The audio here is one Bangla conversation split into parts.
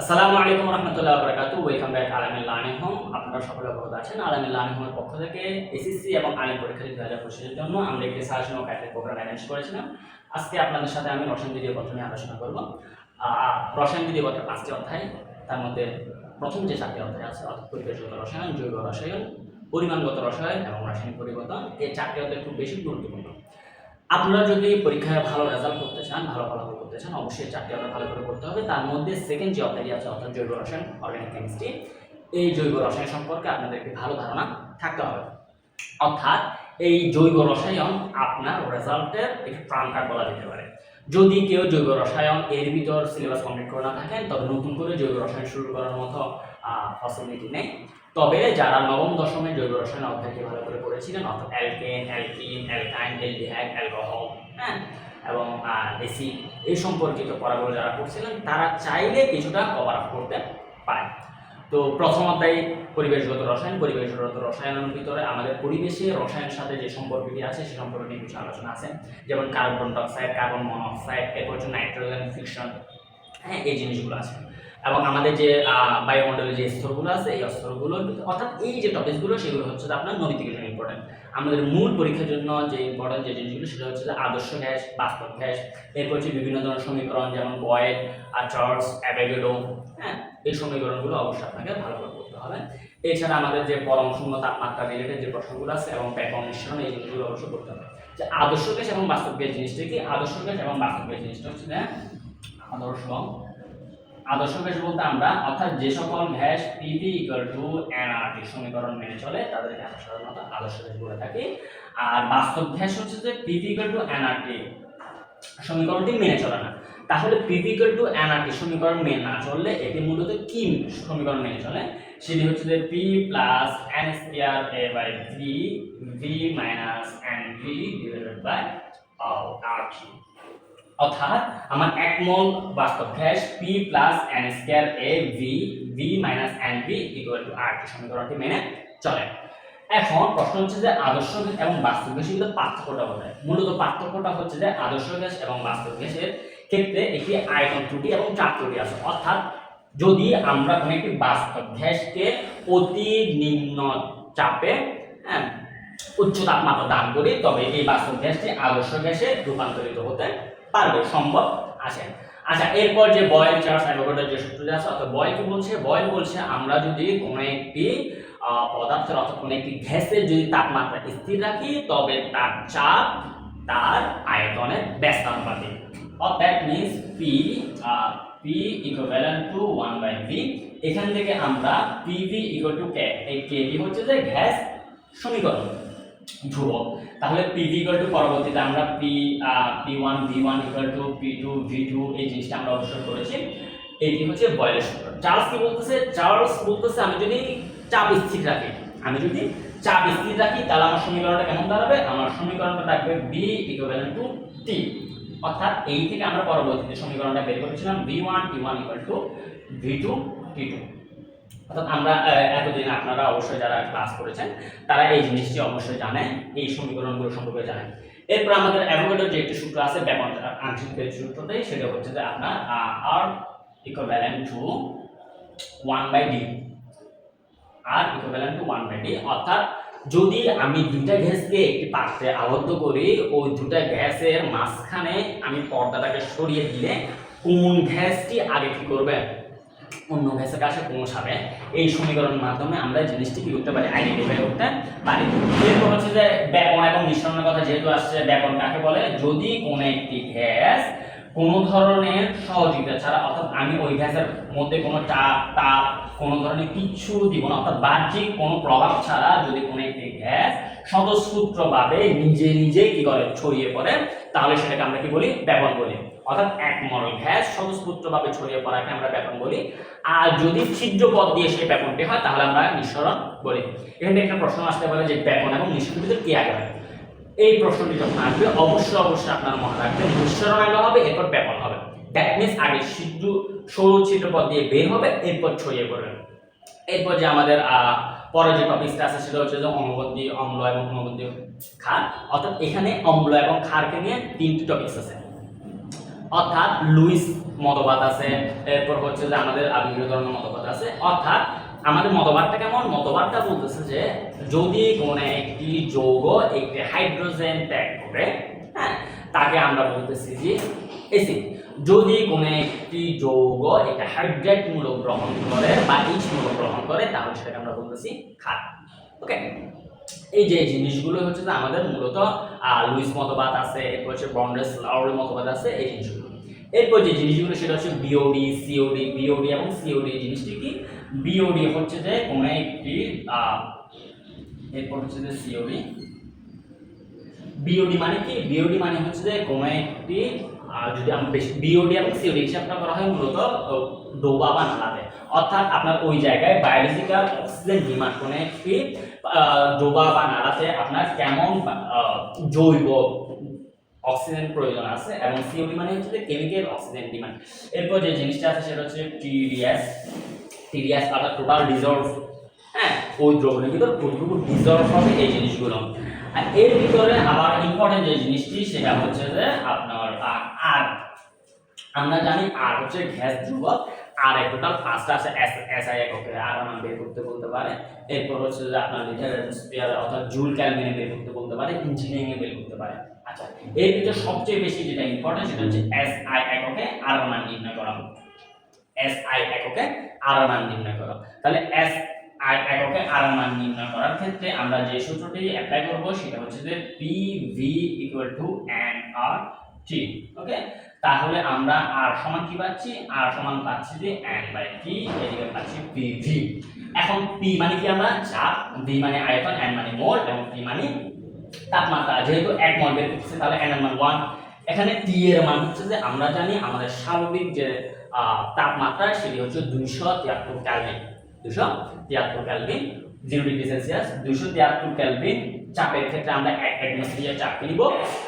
আসসালামু আলাইকুম রহমতুল্লাহ বরকাতু ওয়েলকাম ব্যাক আলামিল লার্নিং হোম আপনারা সকলে অবগত আছেন আলামিল লার্নিং হোমের পক্ষ থেকে এসএসসি এবং আইন পরীক্ষা দু হাজার পঁচিশের জন্য আমরা একটি সাজেশন ও ক্যাটের প্রোগ্রাম অ্যারেঞ্জ করেছিলাম। আজকে আপনাদের সাথে আমি রসায়ন দ্বিতীয় পত্র নিয়ে আলোচনা করব। রসায়ন দ্বিতীয় পত্রের পাঁচটি অধ্যায়, তার মধ্যে প্রথম যে চারটি অধ্যায় আছে, অর্থাৎ পরিবেশগত রসায়ন, জৈব রসায়ন, পরিমাণগত রসায়ন এবং রাসায়নিক পরিবর্তন, এই চারটি অধ্যায় খুব বেশি গুরুত্বপূর্ণ। আপনারা যদি পরীক্ষায় ভালো রেজাল্ট করতে চান, ভালো ফলাফল করতে চান, অবশ্যই চারটি অধ্যায় ভালো করে করতে হবে। তার মধ্যে সেকেন্ড যে অধ্যায়টি আছে, অর্থাৎ জৈব রসায়ন অর্গানিক কেমিস্ট্রি এই জৈব রসায়ন সম্পর্কে আপনাদের একটি ভালো ধারণা থাকতে হবে। অর্থাৎ এই জৈব রসায়ন আপনার রেজাল্টের একটি প্রাণ কার্ড বলা যেতে পারে। যদি কেউ জৈব রসায়ন এর ভিতর সিলেবাস কমপ্লিট করে না থাকেন, তবে নতুন করে জৈব রসায়ন শুরু করার মতো ফসিলিটি নেই। তবে যারা নবম, দশমে জৈব রসায়ন অধ্যায়টি ভালো করে পড়েছিলেন, অর্থাৎ alkane, alkene, alkyne aldehyde alcohol হ্যাঁ এবং এসিড এই সম্পর্কিত পড়াগুলো যারা করছিলেন তারা চাইলে কিছুটা কভার আপ করতে পারে। তো প্রথম অধ্যায় পরিবেশগত রসায়ন, পরিবেশগত রসায়নের ভিতরে আমাদের পরিবেশে রসায়নের সাথে যে সম্পর্কটি আছে, সে সম্পর্কে নিয়ে কিছু আলোচনা আছে। যেমন কার্বন ডাইঅক্সাইড কার্বন মনোক্সাইড এরপর হচ্ছে নাইট্রোজেন ফিকশন হ্যাঁ এই জিনিসগুলো আছে। এবং আমাদের যে বায়ুমণ্ডলের যে স্তরগুলো আছে, এই স্তরগুলো অর্থাৎ এই যে টপিকসগুলো সেগুলো হচ্ছে আপনার নৈতিকের জন্য ইম্পর্টেন্ট আমাদের মূল পরীক্ষার জন্য যে ইম্পর্টেন্ট যে জিনিসগুলো, সেটা হচ্ছে যে আদর্শ গ্যাস, বাস্তব গ্যাস, এরপর হচ্ছে বিভিন্ন ধরনের সমীকরণ, যেমন বয়েড আর চার্লস, অ্যাভেগেডো হ্যাঁ এই সমীকরণগুলো অবশ্যই আপনাকে ভালো করে করতে হবে। এছাড়া আমাদের যে পরম শূন্য তাপমাত্রা রিলেটেড যে প্রশ্নগুলো আছে এবং ব্যাপক মিশ্রণ এই জিনিসগুলো অবশ্যই করতে হবে। যে আদর্শ গ্যাস এবং বাস্তব গ্যাস জিনিসটা কি? আদর্শ গ্যাস এবং বাস্তব গ্যাস জিনিসটা হচ্ছে আদর্শ আদর্শ গ্যাস বলতে আমরা, অর্থাৎ যে সকল gas PV equal to NRT সমীকরণ মেনে চলে তাদেরকে আমরা সাধারণত আদর্শ গ্যাস বলে থাকি। আর বাস্তব গ্যাস হচ্ছে যে পিভি ইকুয়াল টু এনআরটি সমীকরণটি মেনে চলে না। তাহলে পিভি ইকুয়াল টু এনআরটি সমীকরণ মেনে না চললে এটি মূলত কি সমীকরণ মেনে চলে? সেটি হচ্ছে যে P plus N square A by V V minus N V divided by R অর্থাৎ আমার এক মোল বাস্তব gas P plus N square A V V minus N V equal to R সমীকরণটি মেনে চলে এখন প্রশ্ন হচ্ছে যে আদর্শ গ্যাস এবং বাস্তব গ্যাসের মধ্যে পার্থক্যটা কোথায়? মূলত পার্থক্যটা হচ্ছে যে আদর্শ গ্যাস এবং বাস্তব গ্যাসের ক্ষেত্রে একটি আয়তন ত্রুটি এবং চাপ ত্রুটি আছে। অর্থাৎ যদি আমরা কোনো একটি বাস্তব গ্যাসকে অতি নিম্ন চাপে হ্যাঁ উচ্চ তাপমাত্রা দান করি, তবে এই বাস্তব গ্যাসটি আদর্শ গ্যাসে রূপান্তরিত হতে পারবে, সম্ভব আছে। আচ্ছা এরপর যে বয়েল চার্জ অ্যাভোগাড্রোর যে সূত্রটি আছে, অর্থাৎ বয়েল কি বলছে? বয়েল বলছে আমরা যদি কোনো একটি পদার্থের অর্থাৎ কোনো একটি গ্যাসের যদি তাপমাত্রা স্থির রাখি, তবে তার চাপ তার আয়তনের ব্যস্তানুপাতিক। That means P P equivalent to one by V এখান থেকে আমরা পিভি ইকুয়াল টু কে এই কেভি হচ্ছে যে গ্যাস সমীকরণ। ধ্রুবক তাহলে পিভি ইকুয়াল টু পরবর্তীতে আমরা P P one V one equal to P two V two এই জিনিসটা আমরা অবশ্যই করেছি। এইটি হচ্ছে বয়েলের সূত্র চার্লস কি বলতেছে? চার্লস বলতেছে, আমি যদি চাপ স্থির রাখি, আমি যদি চাপ স্থির রাখি, তাহলে আমার সমীকরণটা কেমন দাঁড়াবে? আমার সমীকরণটা থাকবে বি ইকুইভ্যালেন্ট টু টি অর্থাৎ এই থেকে আমরা পরবর্তীতে সমীকরণটা বের করেছিলাম V one T one equal to V two T two অর্থাৎ আমরা এতদিন আপনারা অবশ্যই যারা ক্লাস করেছেন, তারা এই জিনিসটি অবশ্যই জানেন, এই সমীকরণগুলো সম্পর্কে জানেন। এরপর আমাদের অ্যাভোগাড্রোর যে একটি সূত্র আছে ব্যাপন আংশিক সূত্রটাই সেটা হচ্ছে যে আপনার R equivalent to one by D R equivalent to one by D অর্থাৎ যদি আমি দুইটা গ্যাসকে একটি পাত্রে আবদ্ধ করি, ওই দুটা গ্যাসের মাঝখানে আমি পর্দাটাকে সরিয়ে দিলে কোন গ্যাসটি আগে কি করবে? অন্য গ্যাসের কাছে পৌঁছাবে। এই সমীকরণের মাধ্যমে আমরা জিনিসটি কি করতে পারি? আইডেন্টিফাই করতে পারি। এরপর হচ্ছে যে ব্যাপন এবং মিশ্রণের কথা যেহেতু আসছে ব্যাপন কাকে বলে? যদি কোনো একটি গ্যাস কোনো ধরনের সহযোগিতা ছাড়া, অর্থাৎ আমি ওই গ্যাসের মধ্যে কোনো চাপ তাপ কোনো ধরনের কিচ্ছু দিব না, অর্থাৎ বাহ্যিক কোনো প্রভাব ছাড়া যদি কোনো একটি গ্যাস স্বতঃস্ফূর্তভাবে নিজে নিজে কি করে ছড়িয়ে পড়ে, তাহলে সেটাকে আমরা কি বলি? ব্যাপন বলি। অর্থাৎ এক মরল গ্যাস স্বতঃস্ফূর্তভাবে ছড়িয়ে পড়াকে আমরা ব্যাপন বলি। আর যদি ছিদ্র পথ দিয়ে সেই ব্যাপনটি হয়, তাহলে আমরা নিঃসরণ বলি। এখানে একটা প্রশ্ন আসতে পারে যে ব্যাপন এবং নিঃসরণের ভিতরে কি আগে হয়? এই প্রশ্নটি যখন আসবে, অবশ্যই অবশ্যই আপনার মনে রাখবেন, নিঃসরণ আগে হবে, এরপর ব্যাপন হবে। দ্যাট মিনস আগে ছিদ্র, সরু ছিদ্রপথ দিয়ে বের হবে, এরপর ছড়িয়ে পড়বে। এরপর যে আমাদের পরের যে টপিকটা আছে, সেটা হচ্ছে যে অম্লবন্দী অম্ল এবং অম্লবন্দী ক্ষার। অর্থাৎ এখানে অম্ল এবং ক্ষারকে নিয়ে তিনটি টপিকস আছে। অর্থাৎ লুইস মতবাদ আছে। এরপর হচ্ছে যে আমাদের বিভিন্ন ধরনের মতবাদ আছে। অর্থাৎ আমাদের মতবাদটা কেমন? মতবাদটা বলতেছে যে যদি কোনো একটি যৌগ, একটি হাইড্রোজেন ত্যাগ করে হ্যাঁ তাকে আমরা বলতেছি যে এসি যদি কোনো একটি যৌগ একটা হাইড্রেট মূলক গ্রহণ করে বা ইচ মূলক গ্রহণ করে, তাহলে সেটাকে আমরা বলতেছি ক্ষার ওকে এই যে জিনিসগুলো হচ্ছে যে আমাদের মূলত লুইস মতবাদ আছে, এরপর হচ্ছে বন্ডেস লাউরি মতবাদ আছে, এই জিনিসগুলো। এরপর যে জিনিসগুলো, সেটা হচ্ছে বিওডি সিওডি বিওডি এবং সিওডি জিনিসটি কি? বিওডি হচ্ছে যে কোনো একটি এরপর হচ্ছে যে সিওডি বিওডি মানে কি? বিওডি মানে হচ্ছে যে কোনো একটি যদি আমরা বিওডি এবং সিওডি হিসাবটা করা হয় মূলত ডোবা বা নালাতে। অর্থাৎ আপনার ওই জায়গায় বায়োলজিক্যাল অক্সিজেন ডিমান্ড কোনো একটি ডোবা বা নালাতে আপনার কেমন জৈব অক্সিজেন প্রয়োজন আছে এবং সিওডি মানে হচ্ছে কেমিক্যাল অক্সিজেন ডিমান্ড এরপর যে জিনিসটা আছে সেটা হচ্ছে টিডিএস। টিডিএস অর্থাৎ টোটাল ডিজলভ হ্যাঁ ওই দ্রবণের ভিতর কতটুকু ডিজলভ হবে এই জিনিসগুলো। আর এর ভিতরে আবার ইম্পর্টেন্ট যে জিনিসটি সেটা হচ্ছে যে আপনার আর আমরা জানি আর হচ্ছে গ্যাস ধ্রুবক, আর এক টোটাল পাঁচটা আছে এস আই এককে আর আমরা বের করতে বলতে পারে, এরপর হচ্ছে যে আপনার লিটার স্পিয়ার অর্থাৎ জুল ক্যালভিনে বের করতে বলতে পারে ইঞ্জিনিয়ারিং এ বের করতে পারে। আচ্ছা এর ভিতরে সবচেয়ে বেশি যেটা ইম্পর্টেন্ট সেটা হচ্ছে এস আই এককে আর মান নির্ণয় করা এস আই এককে আর মান নির্ণয় করা তাহলে এস আই এককে আর মান নির্ণয় করার ক্ষেত্রে আমরা যে সূত্রটি অ্যাপ্লাই করব সেটা হচ্ছে যে P V equal to N R T okay তাহলে আমরা আর সমান কি পাচ্ছি? আর সমান পাচ্ছি যে এন বাই টি এদিকে পাচ্ছি পি ভি এখন পি মানে কি আমরা? চাপ ভি মানে আয়তন এন মানে মোল এবং পি মানে তাপমাত্রা। যেহেতু এক মোল বের করতেছে, তাহলে এন মান ওয়ান এখানে টি এর মান হচ্ছে যে আমরা জানি আমাদের স্বাভাবিক যে তাপমাত্রা, সেটি হচ্ছে দুইশো তিয়াত্তর ক্যালভিন দুশো তিয়াত্তর ক্যালভিন জিরো ডিগ্রি সেলসিয়াস দুইশো তিয়াত্তর ক্যালভিন চাপের ক্ষেত্রে আমরা এক অ্যাটমসফিয়ার চাপ নিব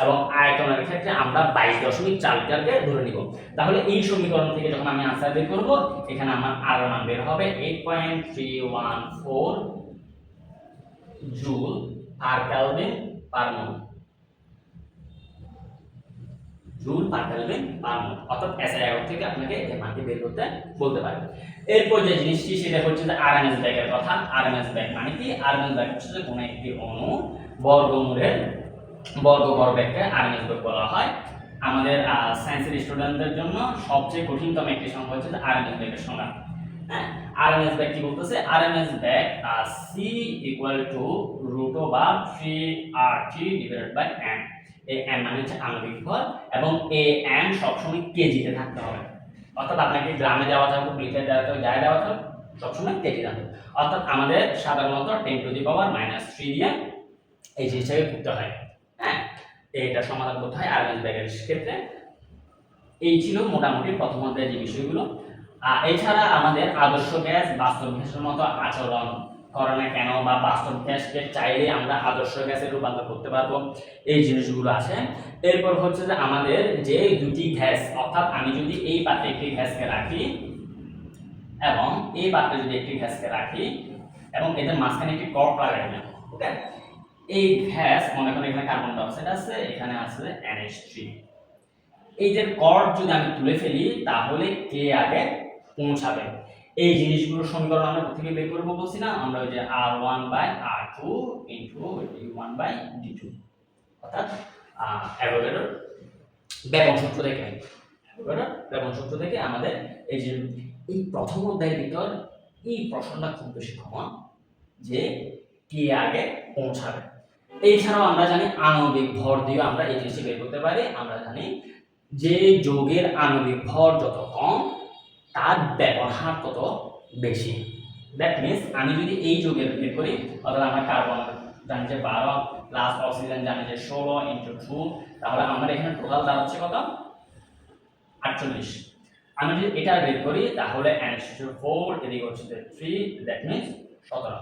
এবং আয়তনের ক্ষেত্রে আমরা বাইশ দশমিক চার লিটারকে ধরে নিব। তাহলে এই সমীকরণ থেকে যখন আমি আনসার বের করব, এখানে আমার আর মান বের হবে eight point three one four joule আর kelvin per mole per kelvin per mole অর্থাৎ এসআই একক থেকে আপনাকে মানটি বের করতে বলতে পারে। এরপর যে জিনিসটি, সেটা হচ্ছে যে আরএমএস ব্যাগের কথা। আরএমএস ব্যাগ মানে কি? আরএমএস ব্যাগ হচ্ছে কোনো একটি অণু বর্গমূলের বর্গ ভরবেগকে আরএমএস ব্যাগ বলা হয়। আমাদের সায়েন্সের স্টুডেন্টদের জন্য সবচেয়ে কঠিনতম একটি সংখ্যা হচ্ছে আরএমএস ব্যাগের সংখ্যা। হ্যাঁ? আরএমএস ব্যাগ কি বলতেছে? RMS bag C equal to root over three R T divided by N এই এন মানে হচ্ছে আণবিক ভর এবং এ এন সবসময় কেজিতে থাকতে হবে। অর্থাৎ আপনাকে গ্রামে যাওয়া থাকুক, লিটার দেওয়া থাকুক যাই দেওয়া থাকুক, সবসময় কেজি থাকবে অর্থাৎ আমাদের সাধারণত ten to the power minus three দিয়ে এই জিনিসটাকে করতে হয়। হ্যাঁ? এটা সমাধান করতে হয় আরএমএস ব্যাগের ক্ষেত্রে। এই ছিল মোটামুটি প্রথম অধ্যায়ের যে বিষয়গুলো। এছাড়া আমাদের আদর্শ গ্যাস বাস্তব গ্যাসের মতো আচরণ করে না কেন বা বাস্তব গ্যাসকে চাইলে আমরা আদর্শ গ্যাসে রূপান্তর করতে পারব? এই জিনিসগুলো আছে। এরপর হচ্ছে যে আমাদের যে দুটি গ্যাস, অর্থাৎ আমি যদি এই পাত্রে একটি গ্যাসকে রাখি এবং এই পাত্রে যদি একটি গ্যাসকে রাখি এবং এদের মাঝখানে একটি কর্ক লাগাই দিলাম, ওকে? এই গ্যাস, মনে করেন এখানে কার্বন ডাইঅক্সাইড আছে, এখানে আছে NH3 এই যে কর্ড যদি আমি তুলে ফেলি, তাহলে কে আগে পৌঁছাবে? এই জিনিসগুলোর সমীকরণ আমরা কোথা থেকে বের করব বলছি না? আমরা ওই যে R one by R two into D one by D two অর্থাৎ অ্যাভোগাড্রোর ব্যাপন সূত্র থেকে অ্যাভোগাড্রোর ব্যাপন সূত্র থেকে আমাদের এই যে এই প্রথম অধ্যায়ের ভিতর এই প্রশ্নটা খুব বেশি কমন যে কে আগে পৌঁছাবে। এছাড়াও আমরা জানি আণবিক ভর দিয়ে আমরা এই জিনিসটি বের করতে পারি। আমরা জানি যে যোগের আণবিক ভর যত কম তার ব্যবহার তত বেশি? দ্যাট মিনস আমি যদি এই যোগের বের করি, অর্থাৎ আমরা কার্বন জানি যে বারো প্লাস অক্সিজেন জানি যে ষোলো ইন্টু টু তাহলে আমার এখানে টোটাল দাঁড়াচ্ছে কত? আটচল্লিশ। আমি যদি এটা বের করি, তাহলে অ্যান্সার ফোর এদিকে হচ্ছে থ্রি দ্যাট মিনস সতেরো।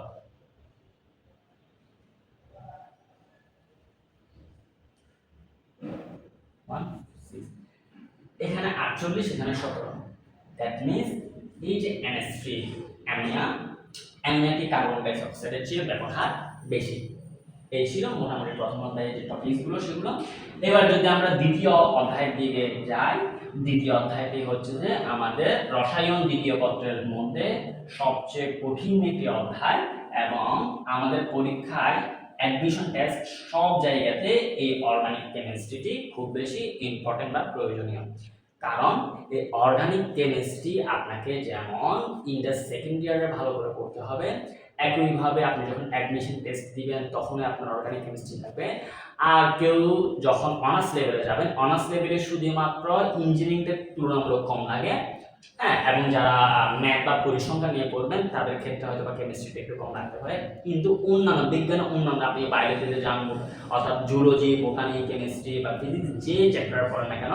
এখানে আটচল্লিশ, এখানে সতেরো। দ্যাট মিনস এই যে এনএস থ্রি অ্যামিয়া অ্যামিয়াটি কার্বন ডাই অক্সাইডের চেয়ে ব্যবহার বেশি। এই ছিল মোটামুটি প্রথম অধ্যায়ে যে টপিকসগুলো সেগুলো। এবার যদি আমরা দ্বিতীয় অধ্যায়ের দিকে যাই, দ্বিতীয় অধ্যায়টি হচ্ছে যে আমাদের রসায়ন দ্বিতীয় পত্রের মধ্যে সবচেয়ে কঠিন একটি অধ্যায় এবং আমাদের পরীক্ষায় অ্যাডমিশন টেস্ট সব জায়গাতে এই অর্গানিক কেমিস্ট্রিটি খুব বেশি ইম্পর্টেন্ট বা প্রয়োজনীয়। কারণ এই অর্গানিক কেমিস্ট্রি আপনাকে যেমন ইন্টার সেকেন্ড ইয়ারে ভালো করে পড়তে হবে, একইভাবে আপনি যখন অ্যাডমিশন টেস্ট দিবেন তখনই আপনার অর্গানিক কেমিস্ট্রি থাকবে আর কেউ যখন অনার্স লেভেলে যাবেন অনার্স লেভেলে শুধুমাত্র ইঞ্জিনিয়ারিংটা তুলনামূলক কম লাগে হ্যাঁ এবং যারা ম্যাথ বা পরিসংখ্যান নিয়ে পড়বেন, তাদের ক্ষেত্রে হয়তো বা কেমিস্ট্রিটা একটু কম লাগতে পারে। কিন্তু অন্যান্য বিজ্ঞানের অন্যান্য, আপনি বাইরে বায়োলজিতে যান, অর্থাৎ জুলজি বোটানি কেমিস্ট্রি বা ফিজিক্স যে চ্যাপ্টার পড়েন না কেন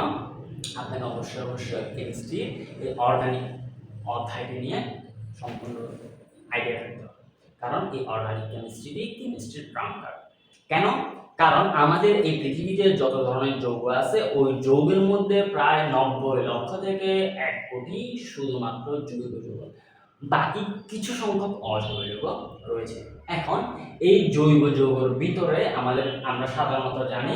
আপনাকে অবশ্যই অবশ্যই কেমিস্ট্রি এই অর্গানিক অধ্যায়টি নিয়ে সম্পূর্ণ আইডিয়া থাকতে হবে। কারণ এই অর্গানিক কেমিস্ট্রিটি কেমিস্ট্রির প্রাণকার কেন? কারণ আমাদের এই পৃথিবীতে যত ধরনের যৌগ আছে, ওই যৌগের মধ্যে প্রায় নব্বই লক্ষ থেকে এক কোটি শুধুমাত্র জৈব যৌগ বাকি কিছু সংখ্যক অজৈব যৌগ রয়েছে। এখন এই জৈব যৌগের ভিতরে আমাদের, আমরা সাধারণত জানি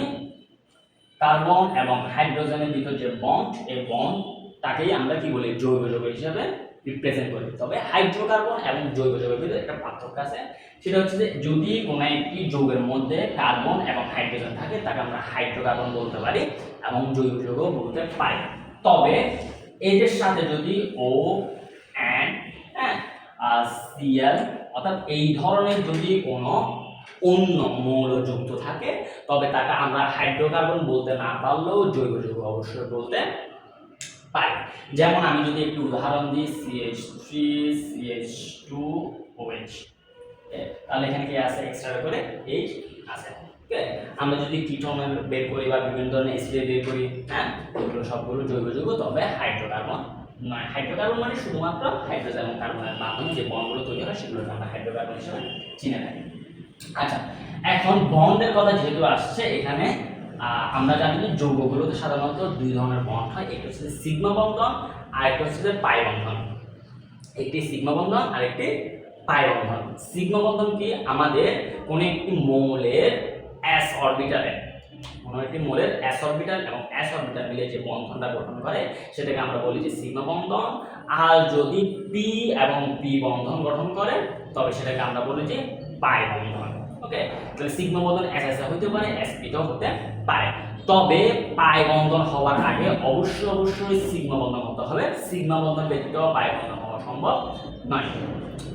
কার্বন এবং হাইড্রোজেনের ভিতর যে বন্ড, এই বন্ড তাকেই আমরা কি বলি? জৈব যৌগ হিসাবে রিপ্রেজেন্ট করি। তবে হাইড্রোকার্বন এবং জৈব যৌগের ভিতরে একটা পার্থক্য আছে। সেটা হচ্ছে যে যদি কোনো একটি যৌগের মধ্যে কার্বন এবং হাইড্রোজেন থাকে, তাকে আমরা হাইড্রোকার্বন বলতে পারি এবং জৈব যৌগ বলতে পারি। তবে এদের সাথে যদি ও অ্যান্ড হ্যাঁ সিএল অর্থাৎ এই ধরনের যদি কোনো অন্য মৌল যুক্ত থাকে, তবে তাকে আমরা হাইড্রোকার্বন বলতে না পারলেও জৈব যৌগ অবশ্যই বলতে পারি। যেমন আমি যদি একটু উদাহরণ দিই CH three CH two OH তাহলে এখানে কি আছে? এক্সট্রা করে এইচ আছে। আমরা যদি কিটোনের বের করি বা বিভিন্ন ধরনের এসিডে বের করি হ্যাঁ? এগুলো সবগুলো জৈব যৌগ, তবে হাইড্রোকার্বন নয়। হাইড্রোকার্বন মানে শুধুমাত্র হাইড্রোজেন কার্বনের মাধ্যমে যে বন্ডগুলো তৈরি হয়, সেগুলোকে আমরা হাইড্রোকার্বন হিসেবে চিনে থাকি। আচ্ছা এখন বন্ডের কথা যেহেতু আসছে, এখানে আমরা জানি যে যৌগগুলোতে সাধারণত দুই ধরনের বন্ড হয়, একটি হচ্ছে সিগমা বন্ধন আর একটা হচ্ছে পাই বন্ধন। একটি সিগমা বন্ধন আর একটি পাই বন্ধন। সিগমা বন্ধন কি? আমাদের কোনো একটি মৌলের এস অরবিটালে কোনো একটি মৌলের এস অরবিটাল এবং এস অরবিটাল মিলে যে বন্ধনটা গঠন করে, সেটাকে আমরা বলি যে সিগমা বন্ধন। আর যদি পি এবং পি বন্ধন গঠন করে, তবে সেটাকে আমরা বলি যে পাই বন্ধন। ওকে তাহলে সিগমা বন্ধন এস এস হতে পারে এস পিটাও হতে পারে। তবে পাই বন্ধন হওয়ার আগে অবশ্যই অবশ্যই সিগমা বন্ধন হতে হবে। সিগমা বন্ধন ব্যতীত পাই বন্ধন হওয়া সম্ভব নয়।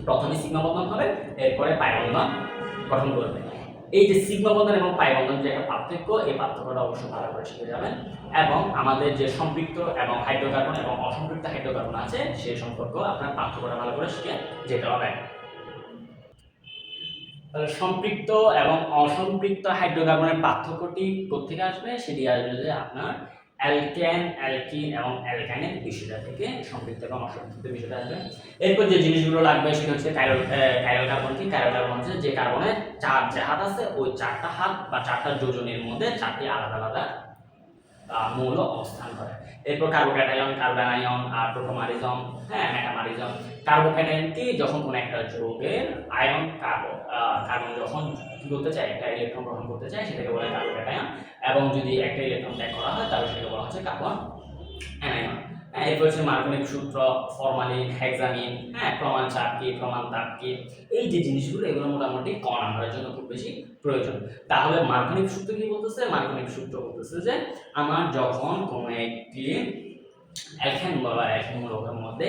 প্রথমে সিগমা বন্ধন হবে, এরপরে পাই বন্ধন গঠন করবে। এই যে সিগমা বন্ধন এবং পাই বন্ধন যে একটা পার্থক্য, এই পার্থক্যটা অবশ্যই ভালো করে শিখে যাবেন। এবং আমাদের যে সম্পৃক্ত এবং হাইড্রোকার্বন এবং অসম্পৃক্ত হাইড্রোকার্বন আছে সেই সম্পর্ক আপনার পার্থক্যটা ভালো করে শিখে যেতে হবে। তাহলে সম্পৃক্ত এবং অসম্পৃক্ত হাইড্রোকার্বনের পার্থক্যটি কোথেকে আসবে? সেটি আসবে যে আপনার অ্যালকেন অ্যালকিন এবং অ্যালকাইনের বিষয়টা থেকে সম্পৃক্ত এবং অসম্পৃক্ত বিষয়টা আসবে। এরপর যে জিনিসগুলো লাগবে সেটা হচ্ছে কাইরল কাইরল কার্বন কি? কাইরল কার্বন হচ্ছে যে কার্বনের চার যে হাত আছে, ওই চারটা হাত বা চারটা যোজনের মধ্যে চারটি আলাদা আলাদা মৌল অবস্থান করে। এরপর কার্বোক্যাটায়ন কার্বানায়ন আর প্রোটোমারিজম হ্যাঁ মেটামারিজম কার্বোক্যাটায়ন কি যখন কোনো একটা যৌগের আয়ন কার্বো কার্বন যখন কী করতে চায়, একটা ইলেকট্রন গ্রহণ করতে চায়, সেটাকে বলে কার্বোক্যাটায়ন এবং যদি একটা ইলেকট্রন ত্যাগ করা হয়, তাহলে সেটাকে বলা হচ্ছে কার্বন অ্যানায়ন এরপর হচ্ছে মার্কনিক সূত্র ফরমালিন হেক্সামিন হ্যাঁ প্রমাণ চাপ কি, প্রমাণ তাপ কি? এই যে জিনিসগুলো, এগুলো মোটামুটি ক নাম্বারের জন্য খুব বেশি প্রয়োজন। তাহলে মার্কনিক সূত্র কি বলতেছে? মার্কনিক সূত্র বলতেছে যে আমার যখন কোনো একটি অ্যালকেন বা অ্যালকেন মূলকের মধ্যে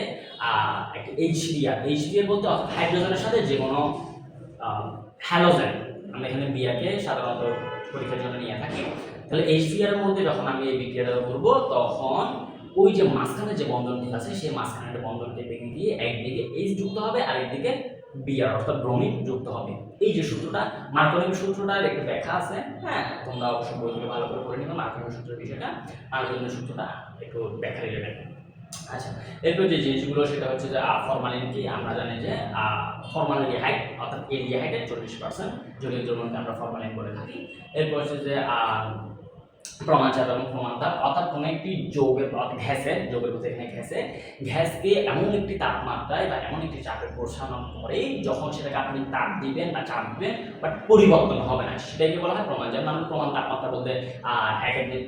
একটি এইচডিআর এইচডিআর বলতে অর্থাৎ হাইড্রোজেনের সাথে যে কোনো হ্যালোজেন আমরা এখানে বিয়াকে সাধারণত পরীক্ষার জন্য নিয়ে থাকি। তাহলে এইচডিআর এর মধ্যে যখন আমি এই বিক্রিয়াটা করব, তখন ওই যে মাঝখানে যে বন্ধনটি আছে, সেই মাঝখানে একটা বন্ধনটি ভেঙে দিয়ে একদিকে এইচ যুক্ত হবে আর একদিকে বিআর অর্থাৎ ব্রোমিন যুক্ত হবে। এই যে সূত্রটা মার্কনিক সূত্রটার একটু ব্যাখ্যা আছে। হ্যাঁ তোমরা অবশ্যই বইগুলো ভালো করে পড়ে নিবে মার্কনিক সূত্রের বিষয়টা। মার্কনিক সূত্রটা একটু ব্যাখ্যা রিলেটেড আচ্ছা এরপর যে জিনিসগুলো, সেটা হচ্ছে যে ফরমালিন কি? আমরা জানি যে ফরমালিন হাইট অর্থাৎ এরিয়া হাইটের চল্লিশ পার্সেন্ট জলীয় দ্রবণকে আমরা ফরমালিন বলে থাকি। এরপর হচ্ছে যে আহ, প্রমাণচাপ এবং প্রমাণতাপ অর্থাৎ কোনো একটি যৌগের ঘ্যাসের যৌগের মধ্যে এখানে ঘ্যাসে ঘ্যাসকে এমন একটি তাপমাত্রায় বা এমন একটি চাপে পৌঁছানোর পরে যখন সেটাকে আপনি তাপ দিবেন বা চাপ দিবেন বাট পরিবর্তন হবে না। সেটাকে বলা হয় প্রমাণ যেমন আমরা প্রমাণ তাপমাত্রা বলতে এক একদিন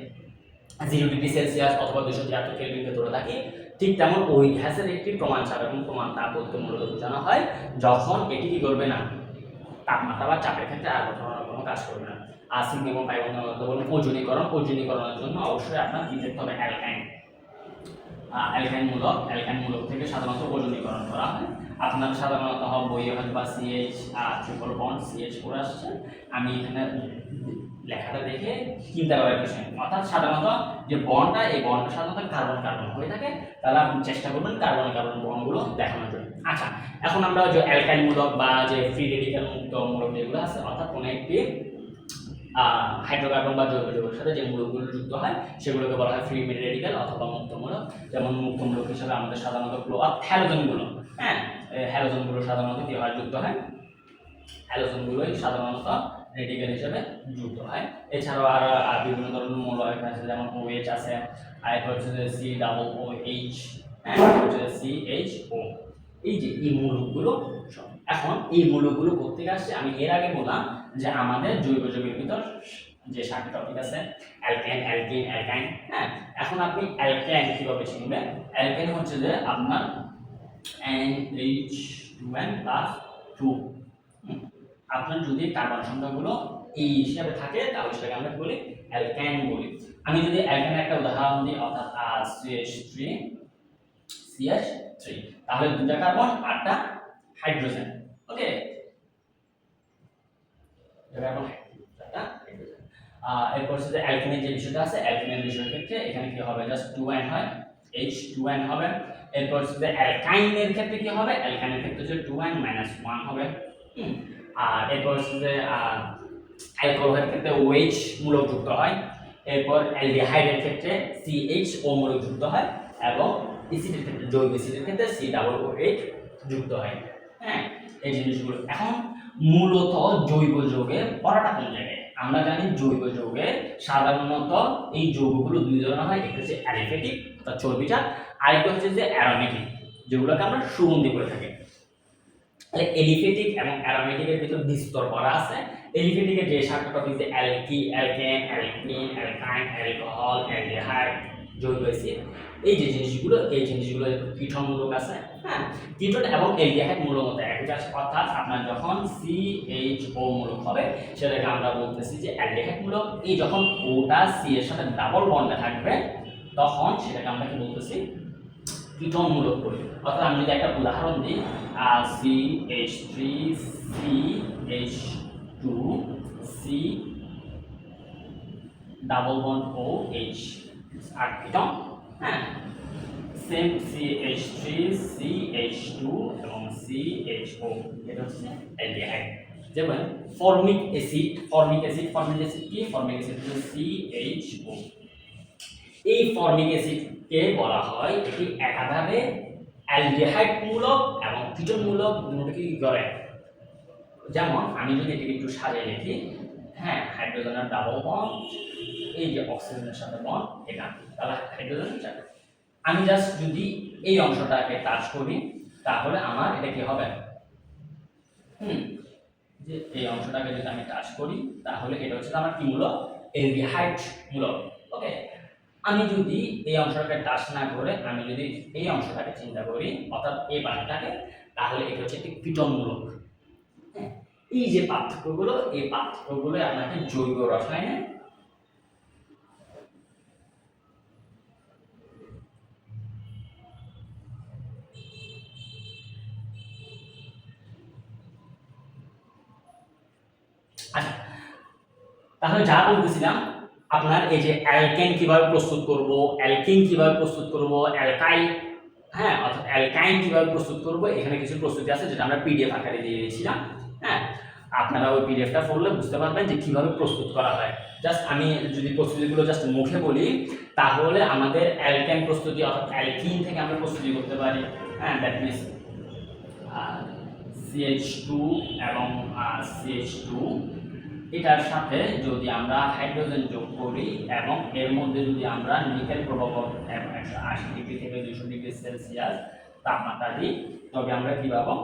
জিরো ডিগ্রি সেলসিয়াস অথবা দুশো তিয়াত্তর কেলভিনকে ধরে থাকি। ঠিক তেমন ওই গ্যাসের একটি প্রমাণ চাপ এবং প্রমাণ তাপ বলতে মূলত বোঝানো হয় যখন এটি কি করবে না তাপমাত্রা বা চাপের ক্ষেত্রে আর কোনো কাজ করবে না। আসিং এবং পাইবন্ধন বলুন ওজনীকরণ ওজনীকরণের জন্য অবশ্যই আপনার কি দেখতে হবে অ্যালকাইন। অ্যালকাইন মূলক অ্যালকাইন মূলক থেকে সাধারণত ওজনীকরণ করা হয়। আপনার সাধারণত বইয়ে হয়তো বা সিএইচ ট্রিপল বন্ড সিএইচ করে আসছে। আমি এখানে লেখাটা দেখে চিন্তা করার বিষয়। অর্থাৎ সাধারণত যে বন্ডটা এই বন্ডটা সাধারণত কার্বন কার্বন হয়ে থাকে। তাহলে আপনি চেষ্টা করবেন কার্বন কার্বন বন্ডগুলো দেখানোর জন্য। আচ্ছা এখন আমরা যে অ্যালকাইল মূলক বা যে ফ্রি রেডিক্যাল মুক্ত মূলক যেগুলো আছে, অর্থাৎ কোনো একটি হাইড্রোকার্বন বা জৈব যৌগের সাথে যে মূলকগুলো যুক্ত হয়, সেগুলোকে বলা হয় ফ্রি রেডিক্যাল অথবা মুক্ত মূলক যেমন মুক্ত মূলক হিসেবে আমাদের সাধারণত ক্লো আর হ্যালোজনগুলো হ্যাঁ? হ্যালোজনগুলো সাধারণত কি হয়? যুক্ত হয়। হ্যালোজনগুলোই সাধারণত রেডিক্যাল হিসেবে যুক্ত হয়। এছাড়াও আর বিভিন্ন ধরনের মৌল আছে, যেমন OH আছে এরপর হচ্ছে যে সি ডাবল ও এইচ হ্যাঁ? হচ্ছে সি এইচ ও এই যে এই মূলকগুলো সব। এখন এই মূলকগুলো কোথেকে আসছে? আমি এর আগে বললাম যে আমাদের জৈব যৌগের ভিতর যে সাতটি টপিক আছে অ্যালকেন অ্যালকিন অ্যালকাইন হ্যাঁ? এখন আপনি অ্যালকেন কীভাবে চিনবেন অ্যালকেন হচ্ছে যে আপনার N H two N plus two আপনার যদি কার্বন সংখ্যাগুলো এই হিসাবে থাকে, তাহলে সেটাকে আমরা বলি? অ্যালকেন বলি। আমি যদি অ্যালকেনের একটা উদাহরণ দিই, অর্থাৎ আর সিএইচ থ্রি সিএইচ থ্রি তাহলে দুটা কার্বন আটটা হাইড্রোজেন ওকে আটটা হাইড্রোজেন এরপর হচ্ছে যে অ্যালকেনের যে বিষয়টা আছে অ্যালকেনের বিষয়ের ক্ষেত্রে এখানে কি হবে? জাস্ট টু এন হয় এইচ টু এন হবে। এরপর হচ্ছে অ্যালকাইনের ক্ষেত্রে কি হবে? অ্যালকাইনের ক্ষেত্রে হচ্ছে টু এন মাইনাস ওয়ান হবে। আর এরপর হচ্ছে যে অ্যালকোহলের ক্ষেত্রে ওএইচ মূলক যুক্ত হয়। এরপর অ্যালডিহাইডের ক্ষেত্রে সিএইচ ও মূলক যুক্ত হয় এবং এসিডের ক্ষেত্রে, জৈব এসিডের ক্ষেত্রে সি ডাবল ও এইট যুক্ত হয়। হ্যাঁ? এই জিনিসগুলো। এখন মূলত জৈব যৌগের পড়াটা কোন জায়গায় আমরা জানি জৈব যৌগে সাধারণত এই যৌগগুলো দুই ধরনের হয় একটা হচ্ছে অ্যালিফেটিক অর্থাৎ চর্বিটা আরেকটা হচ্ছে যে অ্যারোমেটিক যেগুলোকে আমরা সুগন্ধি করে থাকি। তাহলে এলিফেটিক এবং অ্যারোমেটিকের ভিতর বিস্তর করা আছে। এলিফেটিকের যে সাতটা topic অ্যালকি alkane alkene alkyne alcohol aldehyde জৈব অ্যাসিড। এই যে জিনিসগুলো, এই জিনিসগুলো একটু কীটমূলক আছে হ্যাঁ? কীটন এবং অ্যালডিহাইড মূলক মতো একই অর্থাৎ আপনার যখন সি এইচ ও মূলক হবে, সেটাকে আমরা বলতেছি যে অ্যালডিহাইড মূলক। এই যখন ওটা সি এর সাথে ডাবল বন্ডে থাকবে, তখন সেটাকে আমরা কি বলতেছি? কীটনমূলক করি অর্থাৎ আমি যদি একটা উদাহরণ দিই C H three C H two C double bond O H আর কীটন হ্যাঁ same C H three C H two এবং সি এইচ ও এটা হচ্ছে অ্যালডিহাইড যেমন formic acid formic acid formic acid কি? ফর্মিক অ্যাসিড হচ্ছে ও এই ফর্মিক অ্যাসিডকে বলা হয় এটি একাধারে অ্যালডিহাইড মূলক এবং কিটোন মূলক দুটোকে কি করে? যেমন আমি যদি এটিকে একটু সাজিয়ে লিখি হ্যাঁ হাইড্রোজেনের ডাবল বন্ড এই যে অক্সিজেনের সাথে বন্ড এটা তাহলে হাইড্রোজেন যাবে আমি জাস্ট যদি এই অংশটাকে টাচ করি তাহলে আমার এটা কি হবে? হুম যে এই অংশটাকে যদি আমি টাচ করি তাহলে এটা হচ্ছে আমার কি মূলক? এলডিহাইড মূলক। ওকে আমি যদি এই অংশটাকে টাচ না করে আমি যদি এই অংশটাকে চিন্তা করি অর্থাৎ এই পানিটাকে তাহলে এটা হচ্ছে একটি কীটনমূলক হ্যাঁ, এই যে পার্থক্যগুলো এই পার্থক্যগুলো আপনাকে জৈব রসায়নে আচ্ছা তাহলে যা বলতেছিলাম, আপনার এই যে অ্যালকেন কীভাবে প্রস্তুত করব, অ্যালকিন কীভাবে প্রস্তুত করব, অ্যালকাইল হ্যাঁ অর্থাৎ অ্যালকাইন কীভাবে প্রস্তুত করব, এখানে কিছু প্রস্তুতি আছে যেটা আমরা পিডিএফ আকারে দিয়ে দিয়েছিলাম হ্যাঁ। আপনারা ওই পিডিএফটা পড়লে বুঝতে পারবেন যে কীভাবে প্রস্তুত করা হয়। জাস্ট আমি যদি প্রস্তুতিগুলো জাস্ট মুখে বলি, তাহলে আমাদের অ্যালকেন প্রস্তুতি, অর্থাৎ অ্যালকিন থেকে আমরা প্রস্তুতি করতে পারি হ্যাঁ দ্যাট মিনস সিএইচ টু এবং সিএইচ টু এটার সাথে যদি আমরা হাইড্রোজেন যোগ করি এবং এর মধ্যে যদি আমরা নিকেল প্রভাবক একশো আশি ডিগ্রি থেকে দুশো ডিগ্রি সেলসিয়াস তাপমাত্রা দিই, তবে আমরা কি পাবো?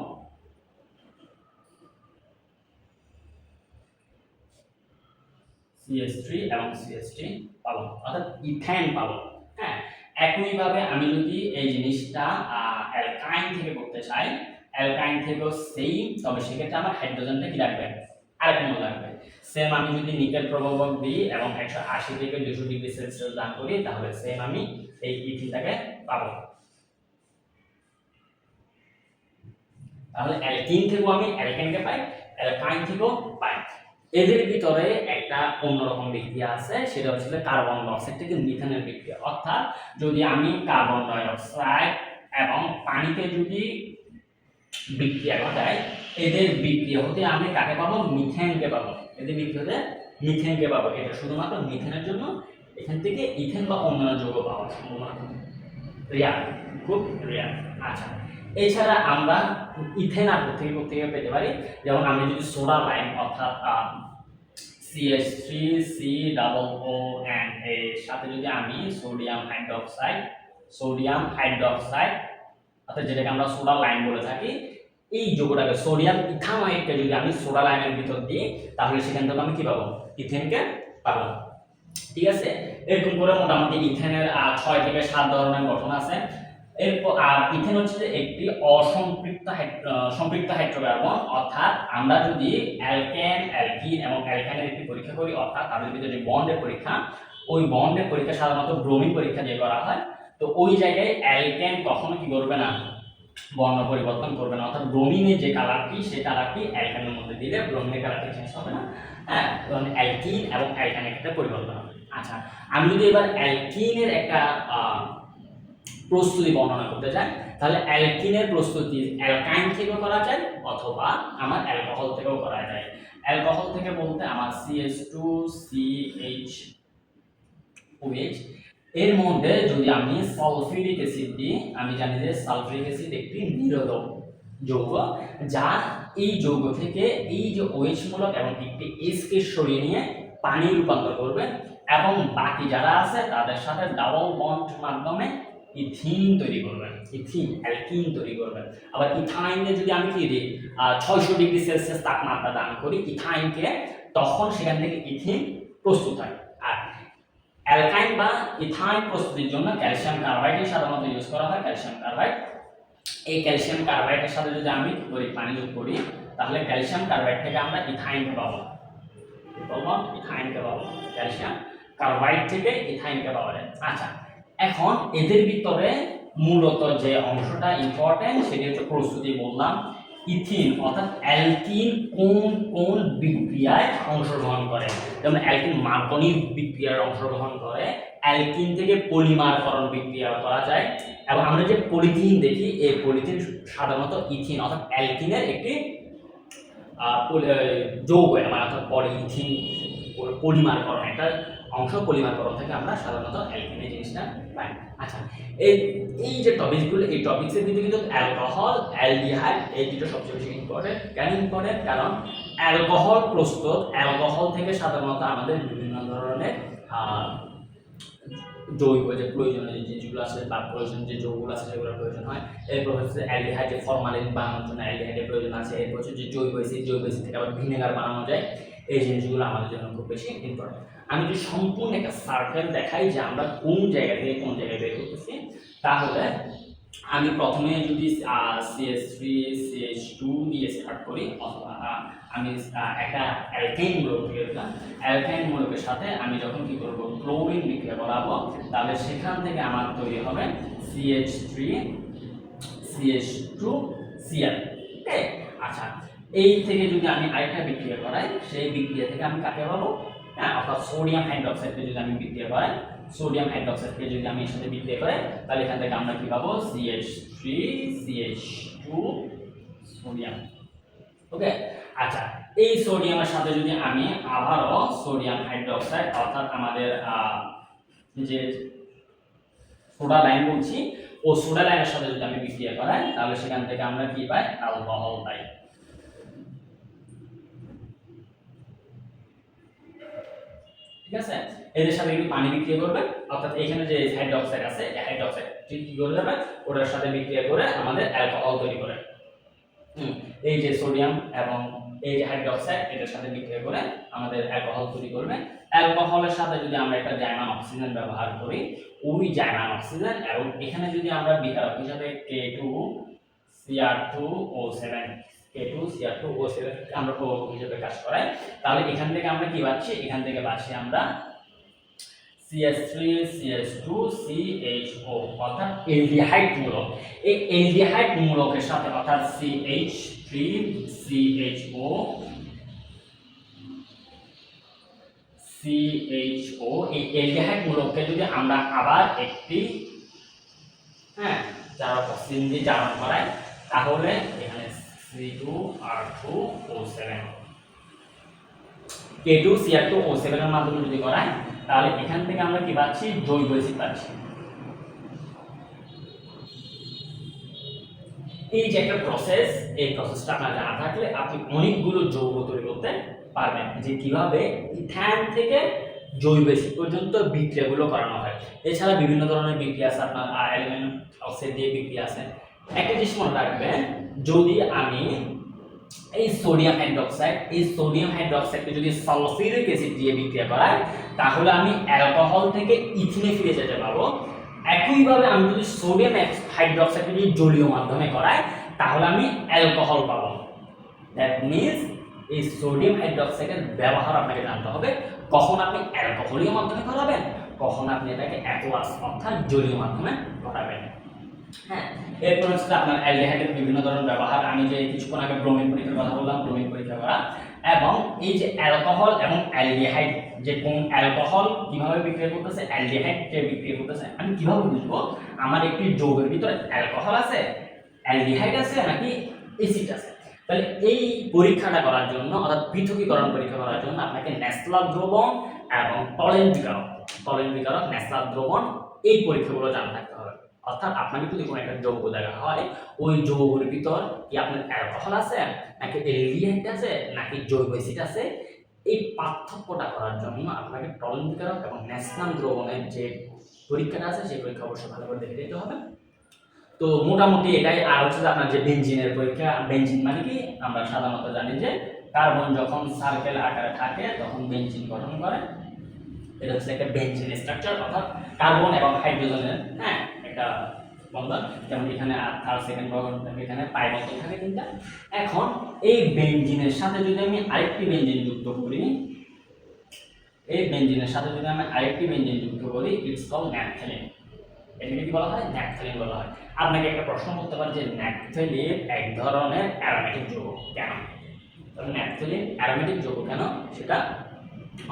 CH3 এবং CH3 পাবো। অর্থাৎ ইথেন পাবো। হ্যাঁ একইভাবে আমি যদি এই জিনিসটা অ্যালকাইন থেকে করতে চাই অ্যালকাইন থেকেও সেম তবে সেক্ষেত্রে আমার হাইড্রোজেনটা কি লাগবে? আরেক লাগবে। সেম আমি যদি নিকেল প্রভাবক দিই এবং একশো আশি থেকে দুশো ডিগ্রি সেলসিয়াস দান করি, তাহলে সেম আমি এই ইথিনটাকে পাবো। তাহলে অ্যালকিন থেকেও আমি অ্যালকেনকে পাই, অ্যালকাইন থেকেও পাই। এদের ভিতরে একটা অন্যরকম বিক্রিয়া আছে, সেটা হচ্ছে কার্বন ডাইঅক্সাইড থেকে মিথেনের বিক্রিয়া। অর্থাৎ যদি আমি কার্বন ডাইঅক্সাইড এবং পানিতে যদি বিক্রিয়া ঘটাই, এদের বিক্রিয়া হতে আমি কাকে পাবো? মিথেনকে পাবো। এদের বিক্রিয়া হতে মিথেনকে পাবো। এটা শুধুমাত্র মিথেনের জন্য এখান থেকে ইথেন বা অন্যান্য যৌগ পাওয়ার সম্ভাবনা রেয়ার খুব রেয়ার আচ্ছা এছাড়া আমরা ইথেন আর থেকে থেকে পেতে পারি। যেমন আমি যদি সোডা লাইন অর্থাৎ CS three C double O and এর সাথে যদি আমি সোডিয়াম হাইড্রোক্সাইড সোডিয়াম হাইড্রোক্সাইড অর্থাৎ যেটাকে আমরা সোডা লাইন বলে থাকি এই যৌগটাকে সোডিয়াম ইথানয়েডকে যদি আমি সোডা লাইনের ভিতর দিই, তাহলে সেখান থেকে আমি কি পাবো? ইথেনকে পাবো। ঠিক আছে? এরকম করে মোটামুটি ইথেনের ছয় থেকে সাত ধরনের গঠন আছে। এরপর, আর ইথেন হচ্ছে যে একটি অসম্পৃক্ত সম্পৃক্ত হাইড্রোকার্বন অর্থাৎ আমরা যদি অ্যালকেন অ্যালকিন এবং অ্যালকাইনের একটি পরীক্ষা করি, অর্থাৎ তাদের ভিতরে যে বন্ডের পরীক্ষা, ওই বন্ডের পরীক্ষা সাধারণত ব্রোমিন পরীক্ষা দিয়ে করা হয়। তো ওই জায়গায় অ্যালকেন কখনো কি করবে না? বর্ণ পরিবর্তন করবে না অর্থাৎ ব্রোমিনের যে কালারটি সেই কালারটি অ্যালকানের মধ্যে দিলে ব্রোমিনের কালারটি চেঞ্জ হবে না। হ্যাঁ অ্যালকিন এবং অ্যালকানের একটা পরিবর্তন হবে। আচ্ছা আমি যদি এবার অ্যালকিনের একটা প্রস্তুতি বর্ণনা করতে চাই, তাহলে অ্যালকিনের প্রস্তুতি অ্যালকাইন থেকেও করা যায় অথবা আমার অ্যালকোহল থেকেও করা যায়। অ্যালকোহল থেকে বলতে আমার সিএস টু সিএইচ ওএইচ এর মধ্যে যদি আমি সালফিউরিক অ্যাসিড দিই, আমি জানি যে সালফিউরিক অ্যাসিড একটি নিরোধক যৌগ যা এই যৌগ থেকে এই যে OH মূলক এবং একটি S কে সরিয়ে নিয়ে পানি রূপান্তর করবে, এবং বাকি যারা আছে তাদের সাথে ডাবল বন্ড মাধ্যমে ইথিন তৈরি করবে, ইথিন, অ্যালকিন তৈরি করবে। আবার ইথাইনে যদি আমি কি দিই ছয়শো ডিগ্রি সেলসিয়াস তাপমাত্রা দান করি, ইথাইনকে, তখন সেখান থেকে ইথিন প্রস্তুত হয়। আর অ্যালকাইন বা ইথাইন প্রস্তুতির জন্য ক্যালসিয়াম কার্বাইডের সাধারণত ইউজ করা হয়, ক্যালসিয়াম কার্বাইড। এই ক্যালসিয়াম কার্বাইডের সাথে যদি আমি করি পানি যোগ করি, তাহলে ক্যালসিয়াম কার্বাইড থেকে আমরা ইথাইনকে পাবো। পাবো ইথাইনকে পাবো। ক্যালসিয়াম কার্বাইড থেকে ইথাইনকে পাওয়া যায়। আচ্ছা এখন এদের ভিতরে মূলত যে অংশটা ইম্পর্টেন্ট সেটি হচ্ছে প্রস্তুতি বললাম। ইথিন, অর্থাৎ অ্যালকিন কোন কোন বিক্রিয়ায় অংশগ্রহণ করে? যেমন অ্যালকিন মার্কনি বিক্রিয়ায় অংশগ্রহণ করে, অ্যালকিন থেকে পলিমারকরণ বিক্রিয়া করা যায়, এবং আমরা যে পলিথিন দেখি, এই পলিথিন সাধারণত ইথিন, অর্থাৎ অ্যালকিনের একটি যৌগ মানে অর্থাৎ পলিথিন, পলিমারকরণ, একটা অংশ পলিমারকরণ থেকে, আমরা সাধারণত অ্যালকিনের জিনিসটা পাই। আচ্ছা এই এই যে টপিকগুলো এই টপিক্সের ভিতরে কিন্তু অ্যালকোহল অ্যালডিহাইড এই দুটো সবচেয়ে বেশি ইম্পর্টেন্ট কেন ইম্পর্টেন্ট কারণ অ্যালকোহল প্রস্তুত অ্যালকোহল থেকে সাধারণত আমাদের বিভিন্ন ধরনের জৈব যে প্রয়োজনীয় যে জিনিসগুলো আছে বা প্রয়োজন, যে যৌগুলো আছে সেগুলোর প্রয়োজন হয়। এরপর হচ্ছে অ্যালডিহাইড যে ফরমালিন বানানোর জন্য অ্যালডিহাইডের প্রয়োজন আছে। এরপর হচ্ছে যে জৈব অ্যাসিড জৈব অ্যাসিড থেকে আবার ভিনেগার বানানো যায়। এই জিনিসগুলো আমাদের জন্য খুব বেশি ইম্পর্টেন্ট আমি যদি সম্পূর্ণ একটা সার্কেল দেখাই যে আমরা কোন জায়গা থেকে কোন জায়গায় বের করতেছি তাহলে আমি প্রথমে যদি সিএস থ্রি সিএস টু দিয়ে স্টার্ট করি, অথবা আমি একটা অ্যালকাইন মূলক দিয়ে দিলাম অ্যালকাইন মূলকের সাথে আমি যখন কি করব ক্লোরিন বিক্রিয়া করাবো, তাহলে সেখান থেকে আমার তৈরি হবে CH three CH two CL আচ্ছা এই থেকে যদি আমি আরেকটা বিক্রিয়া করাই, সেই বিক্রিয়া থেকে আমি কাকে পাবো? হ্যাঁ অর্থাৎ সোডিয়াম হাইড্রোক্সাইডকে যদি আমি বিক্রিয়া করাই সোডিয়াম হাইড্রোক্সাইডকে যদি আমি এর সাথে বিক্রিয়া করাই তাহলে এখান থেকে আমরা কি পাবো? CH three CH two sodium okay আচ্ছা এই সোডিয়ামের সাথে যদি আমি আবারও সোডিয়াম হাইড্রোক্সাইড অর্থাৎ আমাদের যে সোডা লাইন বলছি, ও সোডা লাইনের সাথে যদি আমি বিক্রিয়া করাই, তাহলে সেখান থেকে আমরা কি পাই? অ্যালকোহল পাই। ঠিক আছে? এদের সাথে কিন্তু পানি বিক্রিয়া করবে। অর্থাৎ এখানে যে হাইড্রোক্সাইড আছে হাইড্রোক্সাইড ঠিক কি করে যাবে? ওটার সাথে বিক্রিয়া করে আমাদের অ্যালকোহল তৈরি করে। এই যে সোডিয়াম এবং এই যে হাইড্রোক্সাইড এটার সাথে বিক্রিয়া করে আমাদের অ্যালকোহল তৈরি করবে। অ্যালকোহলের সাথে যদি আমরা একটা জার্মান অক্সিজেন ব্যবহার করি, ওই জার্মান অক্সিজেন এবং এখানে যদি আমরা বিকারক হিসাবে K two CR two O seven K two CR two O আমরা ও হিসেবে কাজ করাই। তাহলে এখান থেকে আমরা কি পাচ্ছি? এখান থেকে পাচ্ছি আমরা CH3 CH2 CHO অর্থাৎ এলডিহাইড মূলক। এই এলডিহাইড মূলকের সাথে অর্থাৎ CH3 CHO CHO এই এলডিহাইড মূলককে যদি আমরা আবার একটি হ্যাঁ চার অক্সিজেন দিয়ে জারণ করাই তাহলে এখানে C2R2O7 K2 CR2O7 এর মাধ্যমে যদি করাই, তাহলে এখান থেকে আমরা কি পাচ্ছি? জৈব অ্যাসিড পাচ্ছি। এই যে একটা প্রসেস এই প্রসেসটা আপনার জানা থাকলে আপনি অনেকগুলো যৌগ তৈরি করতে পারবেন, যে কীভাবে ইথ্যান থেকে জৈব অ্যাসিড পর্যন্ত বিক্রিয়াগুলো করানো হয়। এছাড়া বিভিন্ন ধরনের বিক্রিয়া আছে, আপনার অ্যালুমিনিয়াম অক্সাইড দিয়ে বিক্রিয়া আছে একটা জিনিস মনে রাখবেন, যদি আমি এই সোডিয়াম হাইড্রোক্সাইড, এই সোডিয়াম হাইড্রোক্সাইডকে যদি সালফিউরিক অ্যাসিড দিয়ে বিক্রিয়া করাই, তাহলে আমি অ্যালকোহল থেকে ইথিনে ফিরে যেতে পারব। একইভাবে আমি যদি সোডিয়াম হাইড্রোক্সাইডকে যদি জলীয় মাধ্যমে করাই, তাহলে আমি অ্যালকোহল পাবো। দ্যাট মিনস এই সোডিয়াম হাইড্রোক্সাইডের ব্যবহার আপনাকে জানতে হবে, কখন আপনি অ্যালকোহলীয় মাধ্যমে করাবেন, কখন আপনি এটাকে অ্যাকোয়াস অর্থাৎ জলীয় মাধ্যমে করাবেন এরপর হচ্ছে আপনার অ্যালডিহাইডের বিভিন্ন ধরনের ব্যবহার, আমি যে কিছুক্ষণ আগে ব্রোমিন পরীক্ষার কথা বললাম, ব্রোমিন পরীক্ষা করা, এবং এই যে অ্যালকোহল এবং অ্যালডিহাইড, যে কোন অ্যালকোহল কীভাবে বিক্রিয়া করতেছে, অ্যালডিহাইড যে বিক্রিয়া করতেছে, আমি কীভাবে বুঝব? আমার একটি যৌগের ভিতরে অ্যালকোহল আছে, অ্যালডিহাইড আছে, নাকি অ্যাসিড আছে? তাহলে এই পরীক্ষাটা করার জন্য, অর্থাৎ পৃথকীকরণ পরীক্ষা করার জন্য আপনাকে ন্যাসলার দ্রবণ এবং টলেন বিকারক টলেন দ্রবণ, এই পরীক্ষাগুলো জানা থাকতে হবে। অর্থাৎ আপনাকে যদি কোনো একটা যৌগ দেখা হয়, ওই যৌগের ভিতর কি আপনার অ্যালকোহল আছে, নাকি এলডিহাইড আছে, নাকি জৈব অ্যাসিড আছে, এই পার্থক্যটা করার জন্য আপনাকে টলেন বিকারক এবং ন্যাশনাল দ্রবণের যে পরীক্ষাটা আছে, সেই পরীক্ষা অবশ্যই ভালো করে দেখে দিতে হবে। তো মোটামুটি এটাই, আর হচ্ছে যে আপনার যে বেঞ্জিনের পরীক্ষা বেঞ্জিন মানে কি? আমরা সাধারণত জানি যে কার্বন যখন সার্কেল আকারে থাকে, তখন বেঞ্জিন গঠন করে। এটা হচ্ছে একটা বেঞ্জিন স্ট্রাকচার অর্থাৎ কার্বন এবং হাইড্রোজেনের হ্যাঁ? একটা বন্ধন, যেমন এখানে থার্ড সেকেন্ড বন্ধন থাকে এখানে পাই বন্ধন থাকে তিনটা। এখন এই বেঞ্জিনের সাথে যদি আমি আরেকটি বেঞ্জিন যুক্ত করি, এই বেঞ্জিনের সাথে যদি আমি আরেকটি বেঞ্জিন যুক্ত করি ইটস কল ন্যাপথেলিন এটাকে কি বলা হয়? ন্যাপথেলিন বলা হয়। আপনাকে একটা প্রশ্ন করতে পারে যে ন্যাপথেলিন এক ধরনের অ্যারোমেটিক যৌগ কেন? ন্যাপথেলিন অ্যারোমেটিক যৌগ কেন? সেটা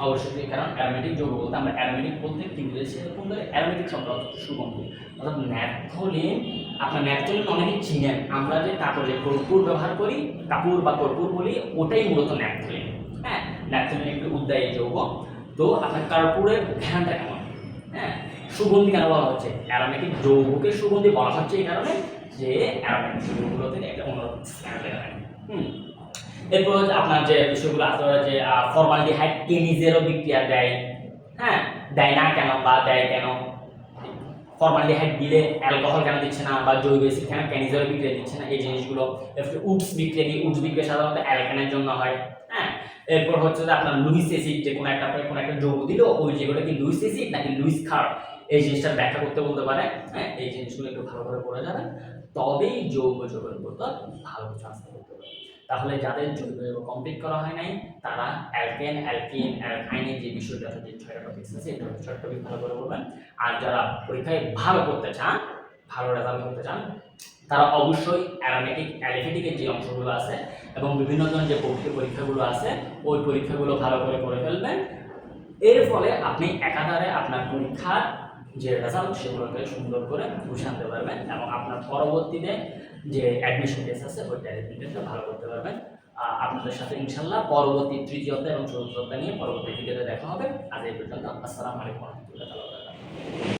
অবশ্যই, কারণ অ্যারোমেটিক যৌগ বলতে আমরা অ্যারোমেটিক বলতে কি বুঝেছি? এরকম ধরে অ্যারোমেটিক শব্দ সুগন্ধি। অর্থাৎ ন্যাপথলিন আপনার ন্যাপথলিন অনেকেই চিনেন। আমরা যে কাপড়ে কর্পূর ব্যবহার করি কাপুর বা কর্পূর বলি, ওটাই মূলত ন্যাপথলিন হ্যাঁ? ন্যাপথলিন একটি উদ্দায়ী যৌগ। তো আপনার কর্পূরের ঘ্রাণটা কেমন? হ্যাঁ? সুগন্ধি কেন বলা হচ্ছে? অ্যারোমেটিক যৌগকে সুগন্ধি বলা হচ্ছে এই কারণে যে অ্যারোমেটিক যৌগগুলো থেকে একটা অন্যরকম স্মেল হুম? এরপর আপনার যে বিষয়গুলো আছে যে ফরমালডিহাইড কেনিজেরও বিক্রিয়া দেয় হ্যাঁ? দেয় না কেন বা দেয় কেন? ফরমালডিহাইড দিলে অ্যালকোহল কেন দিচ্ছে না বা জৈব অ্যাসিড কেন? ক্যানিজেরও বিক্রিয়া দিচ্ছে না? এই জিনিসগুলো, এরপর উডস বিক্রিয়া দিই উডস বিক্রিয়া সাধারণত অ্যালকানের জন্য হয় হ্যাঁ? এরপর হচ্ছে যে আপনার লুইস অ্যাসিড যে কোনো একটা কোনো একটা যৌগ দিল, ওই যেগুলো কি লুইস অ্যাসিড নাকি লুইস খার এই জিনিসটা ব্যাখ্যা করতে বলতে পারে হ্যাঁ? এই জিনিসগুলো একটু ভালো করে পড়ে যাবেন। তবেই যৌগ যৌগের উপর ভালো কিছু করতে পারে তাহলে যাদের জৈব কমপ্লিট করা হয় নাই, তারা অ্যালকেন অ্যালকিন অ্যালকাইনের যে বিষয়টা যে ছয়টা টপিক আছে, এই ছয়টা টপিক ভালো করে বলবেন। আর যারা পরীক্ষায় ভালো করতে চান, ভালো রেজাল্ট করতে চান, তারা অবশ্যই অ্যারোমেটিক অ্যালিফেটিকের যে অংশগুলো আছে এবং বিভিন্ন ধরনের যে পরীক্ষা, পরীক্ষাগুলো আছে, ওই পরীক্ষাগুলো ভালো করে করে ফেলবেন। এর ফলে আপনি একাধারে আপনার পরীক্ষার যে রেজাল্ট সেগুলোকে সুন্দর করে বুঝে আনতে পারবেন এবং আপনার পরবর্তীতে যে অ্যাডমিশন টেস্ট আছে, ওই টেস্টটা ভালো পারবেন আপনাদের সাথে ইনশাল্লাহ পরবর্তী তৃতীয়তা এবং চতুর্থতা নিয়ে পরবর্তী ভিডিওতে দেখা হবে। আজ এই পর্যন্ত। আসসালামু আলাইকুম রহমতুল্লাহ